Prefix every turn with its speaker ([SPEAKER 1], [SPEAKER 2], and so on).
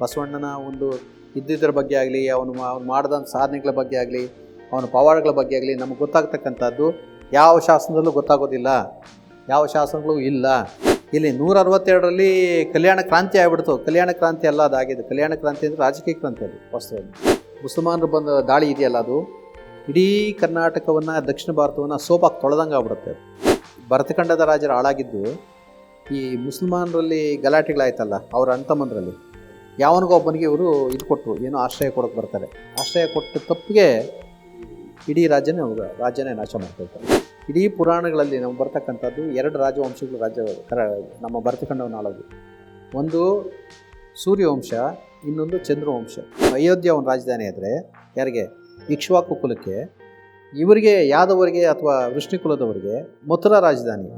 [SPEAKER 1] ಬಸವಣ್ಣನ ಒಂದು ಇದ್ದಿದ್ದರ ಬಗ್ಗೆ ಆಗಲಿ, ಅವನು ಅವ್ನು ಮಾಡಿದಂಥ ಸಾಧನೆಗಳ ಬಗ್ಗೆ ಆಗಲಿ, ಅವನ ಪವಾಡಗಳ ಬಗ್ಗೆ ಆಗಲಿ ನಮಗೆ ಗೊತ್ತಾಗ್ತಕ್ಕಂಥದ್ದು ಯಾವ ಶಾಸನದಲ್ಲೂ ಗೊತ್ತಾಗೋದಿಲ್ಲ. ಯಾವ ಶಾಸನಗಳು ಇಲ್ಲ. ಇಲ್ಲಿ ನೂರ ಅರವತ್ತೆರಡರಲ್ಲಿ ಕಲ್ಯಾಣ ಕ್ರಾಂತಿ ಆಗಿಬಿಡ್ತು. ಕಲ್ಯಾಣ ಕ್ರಾಂತಿ ಅಲ್ಲ ಅದಾಗಿದೆ ಕಲ್ಯಾಣ ಕ್ರಾಂತಿ ಅಂದರೆ ರಾಜಕೀಯ ಕ್ರಾಂತಿ ಅದು ವಾಸ್ತವದಲ್ಲಿ. ಮುಸಲ್ಮಾನರು ಬಂದ ದಾಳಿ ಇದೆಯಲ್ಲ ಅದು? ಇಡೀ ಕರ್ನಾಟಕವನ್ನು, ದಕ್ಷಿಣ ಭಾರತವನ್ನು ಸೋಪಾಗಿ ತೊಳೆದಂಗೆ ಆಗ್ಬಿಡುತ್ತೆ. ಭರತಖಂಡದ ರಾಜರು ಹಾಳಾಗಿದ್ದು ಈ ಮುಸಲ್ಮಾನರಲ್ಲಿ ಗಲಾಟೆಗಳಾಯ್ತಲ್ಲ, ಅವರ ಅಣ್ತಮ್ಮಂದ್ರಲ್ಲಿ ಯಾವನಿಗೋ ಒಬ್ಬನಿಗೆ ಇವರು ಇದು ಕೊಟ್ಟರು ಏನೋ ಆಶ್ರಯ ಕೊಡೋಕೆ ಬರ್ತಾರೆ. ಆಶ್ರಯ ಕೊಟ್ಟ ತಪ್ಪಿಗೆ ಇಡೀ ರಾಜ್ಯನೇ ರಾಜ್ಯನೇ ನಾಶ ಮಾಡ್ಕೊಳ್ತಾರೆ ಇಡೀ ಪುರಾಣಗಳಲ್ಲಿ ನಾವು ಬರ್ತಕ್ಕಂಥದ್ದು ಎರಡು ರಾಜವಂಶಗಳು ರಾಜ್ಯ ನಮ್ಮ ಭರತಖಂಡವನ್ನು ಆಳೋದು. ಒಂದು ಸೂರ್ಯವಂಶ, ಇನ್ನೊಂದು ಚಂದ್ರವಂಶ. ಅಯೋಧ್ಯ ಒಂದು ರಾಜಧಾನಿ ಆದರೆ ಯಾರಿಗೆ? ಇಕ್ಷ್ವಾಕು ಕುಲಕ್ಕೆ. ಇವರಿಗೆ ಯಾದವರಿಗೆ ಅಥವಾ ವೃಷ್ಣಿ ಕುಲದವರಿಗೆ ಮಥುರಾ ರಾಜಧಾನಿ.